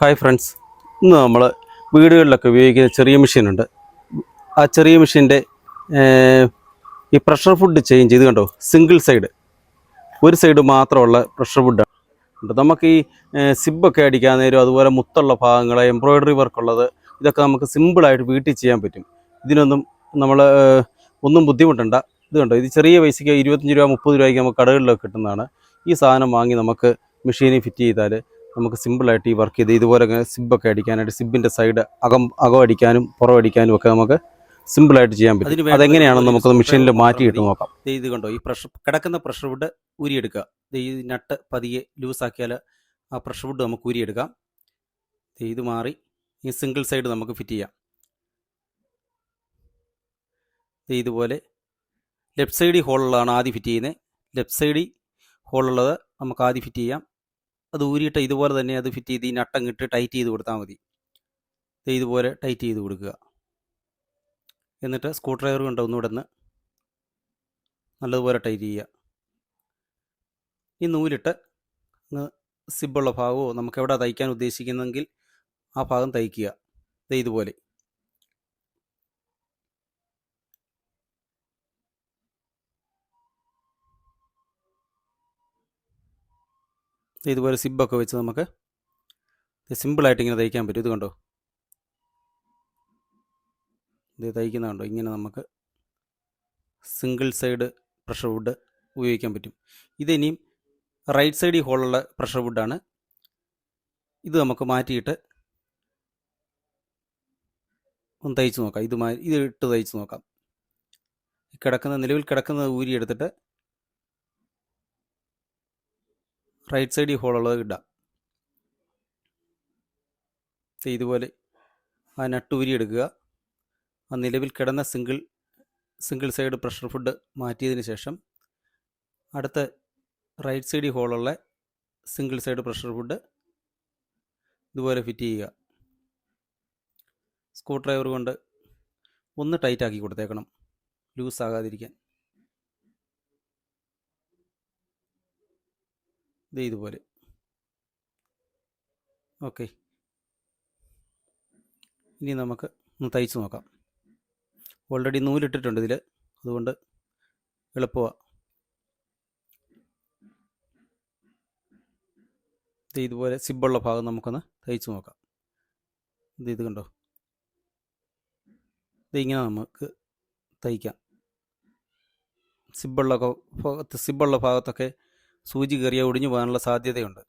Hi friends ഇന്ന് നമ്മൾ വീടുകളിലൊക്കെ ഉപയോഗിക്കുന്ന ചെറിയ മെഷീനുണ്ട്. ആ ചെറിയ മെഷീന്റെ ഈ പ്രഷർ ഫുഡ് ചേഞ്ച് ചെയ്ത് കണ്ടോ? സിംഗിൾ സൈഡ് ഒരു സൈഡ് മാത്രമുള്ള പ്രഷർ ഫുഡാണ് നമുക്ക് ഈ സിബൊക്കെ അടിക്കാൻ നേരം അതുപോലെ മുത്തുള്ള ഭാഗങ്ങൾ എംബ്രോയ്ഡറി വർക്കുള്ളത് ഇതൊക്കെ നമുക്ക് സിമ്പിളായിട്ട് വീട്ടിൽ ചെയ്യാൻ പറ്റും. ഇതിനൊന്നും നമ്മൾ ഒന്നും ബുദ്ധിമുട്ടണ്ട. ഇത് കണ്ടോ? ഇത് ചെറിയ പൈസയ്ക്ക് ഇരുപത്തഞ്ച് രൂപ മുപ്പത് രൂപയ്ക്ക് നമുക്ക് കടകളിലൊക്കെ കിട്ടുന്നതാണ്. ഈ സാധനം വാങ്ങി നമുക്ക് മെഷീനിൽ ഫിറ്റ് ചെയ്താൽ നമുക്ക് സിമ്പിളായിട്ട് ഈ വർക്ക് ചെയ്ത് ഇതുപോലെ സിബൊക്കെ അടിക്കാനായിട്ട് സിബിന്റെ സൈഡ് അകം അകം അടിക്കാനും പുറം അടിക്കാനും ഒക്കെ നമുക്ക് സിമ്പിളായിട്ട് ചെയ്യാൻ പറ്റും. അതെങ്ങനെയാണെന്ന് നമുക്ക് മെഷീനിൽ മാറ്റിയിട്ട് നോക്കാം. ഇത് കണ്ടോ? ഈ പ്രഷർ കിടക്കുന്ന പ്രഷർ വുഡ് ഊരിയെടുക്കുക. ദേ ഈ നട്ട് പതിയെ ലൂസാക്കിയാൽ ആ പ്രഷർ വുഡ് നമുക്ക് ഊരിയെടുക്കാം. ദേ ഇത് മാറി ഈ സിംഗിൾ സൈഡ് നമുക്ക് ഫിറ്റ് ചെയ്യാം. ഇതുപോലെ ലെഫ്റ്റ് സൈഡിൽ ഹോളുള്ളതാണ് ആദ്യം ഫിറ്റ് ചെയ്യുന്നത്. ലെഫ്റ്റ് സൈഡിൽ ഹോളുള്ളത് നമുക്ക് ആദ്യം ഫിറ്റ് ചെയ്യാം. അത് ഊരിയിട്ട് ഇതുപോലെ തന്നെ അത് ഫിറ്റ് ചെയ്ത് ഈ നട്ടം ഇട്ട് ടൈറ്റ് ചെയ്ത് കൊടുത്താൽ മതി. ഇതുപോലെ ടൈറ്റ് ചെയ്ത് കൊടുക്കുക. എന്നിട്ട് സ്ക്രൂ ഡ്രൈവർ കൊണ്ട് ഒന്നുകൂടെ ഒന്ന് നല്ലതുപോലെ ടൈറ്റ് ചെയ്യുക. ഈ നൂലിട്ട് അങ്ങ് സിബുള്ള ഭാഗമോ നമുക്ക് എവിടെ തയ്ക്കാൻ ഉദ്ദേശിക്കുന്നെങ്കിൽ ആ ഭാഗം തയ്ക്കുക. ഇതുപോലെ. ഇതുപോലെ സിബൊക്കെ വെച്ച് നമുക്ക് സിമ്പിളായിട്ട് ഇങ്ങനെ തയ്ക്കാൻ പറ്റും. ഇത് കണ്ടോ? ഇത് തയ്ക്കുന്ന കണ്ടോ? ഇങ്ങനെ നമുക്ക് സിംഗിൾ സൈഡ് പ്രഷർ വുഡ് ഉപയോഗിക്കാൻ പറ്റും. ഇതിനിയും റൈറ്റ് സൈഡിൽ ഹോളുള്ള പ്രഷർ വുഡാണ് ഇത് നമുക്ക് മാറ്റിയിട്ട് ഒന്ന് തയ്ച്ച് നോക്കാം. ഇത് ഇത് ഇട്ട് തയ്ച്ച് നോക്കാം. കിടക്കുന്ന നിലവിൽ കിടക്കുന്നത് ഊരി റൈറ്റ് ഈ ഹോളുള്ളത് ദേ ഇതുപോലെ ആ നട്ട് ഊരി എടുക്കുക. ആ നിലവിൽ കിടന്ന single single side presser foot മാറ്റിയതിന് ശേഷം അടുത്ത റൈറ്റ് സൈഡിൽ ഹോളുള്ള സിംഗിൾ സൈഡ് പ്രഷർ ഫുഡ് ഇതുപോലെ ഫിറ്റ് ചെയ്യുക. സ്ക്രൂ ഡ്രൈവർ കൊണ്ട് ഒന്ന് ടൈറ്റ് ആക്കി കൊടുത്തേക്കണം. ലൂസ് ആകാതിരിക്കാൻ ഇത് ഇതുപോലെ. ഓക്കെ. ഇനി നമുക്ക് ഒന്ന് തയ്ച്ച് നോക്കാം. ഓൾറെഡി നൂലിട്ടിട്ടുണ്ട് ഇതിൽ അതുകൊണ്ട് എളുപ്പമാണ് ഇത് ഇതുപോലെ സിബുള്ള ഭാഗം നമുക്കൊന്ന് തയ്ച്ച് നോക്കാം. ഇത് ഇത് കണ്ടോ? ഇത് ഇങ്ങനെ നമുക്ക് തയ്ക്കാം. സിബുള്ള സിബുള്ള ഭാഗത്തൊക്കെ സൂചി കയറിയാൽ ഒടിഞ്ഞു പോകാനുള്ള സാധ്യതയുണ്ട്.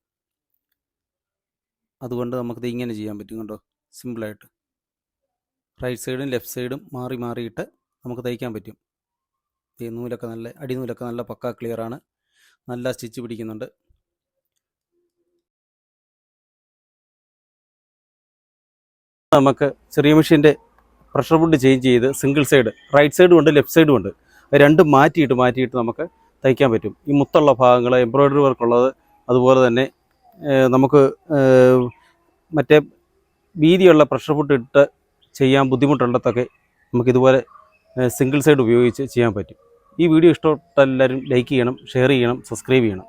അതുകൊണ്ട് നമുക്കിത് ഇങ്ങനെ ചെയ്യാൻ പറ്റും കണ്ടോ? സിമ്പിളായിട്ട് റൈറ്റ് സൈഡും ലെഫ്റ്റ് സൈഡും മാറി മാറിയിട്ട് നമുക്ക് തയ്ക്കാൻ പറ്റും. ഈ നൂലൊക്കെ നല്ല അടിനൂലൊക്കെ നല്ല പക്ക ക്ലിയറാണ് നല്ല സ്റ്റിച്ച് പിടിക്കുന്നുണ്ട്. നമുക്ക് ചെറിയ മെഷീന്റെ പ്രഷർ ബുഡ് ചേഞ്ച് ചെയ്ത് സിംഗിൾ സൈഡ് റൈറ്റ് സൈഡും ഉണ്ട് ലെഫ്റ്റ് സൈഡും ഉണ്ട്. രണ്ടും മാറ്റിയിട്ട് മാറ്റിയിട്ട് നമുക്ക് തയ്ക്കാൻ പറ്റും. ഈ മുത്തുള്ള ഭാഗങ്ങൾ എംബ്രോയ്ഡറി വർക്കുള്ളത് അതുപോലെ തന്നെ നമുക്ക് മറ്റേ വീതിയുള്ള പ്രഷർ ഫുഡ് ഇട്ട് ചെയ്യാൻ ബുദ്ധിമുട്ടുള്ളതൊക്കെ നമുക്കിതുപോലെ സിംഗിൾ സൈഡ് ഉപയോഗിച്ച് ചെയ്യാൻ പറ്റും. ഈ വീഡിയോ ഇഷ്ടപ്പെട്ട എല്ലാവരും ലൈക്ക് ചെയ്യണം ഷെയർ ചെയ്യണം സബ്സ്ക്രൈബ് ചെയ്യണം.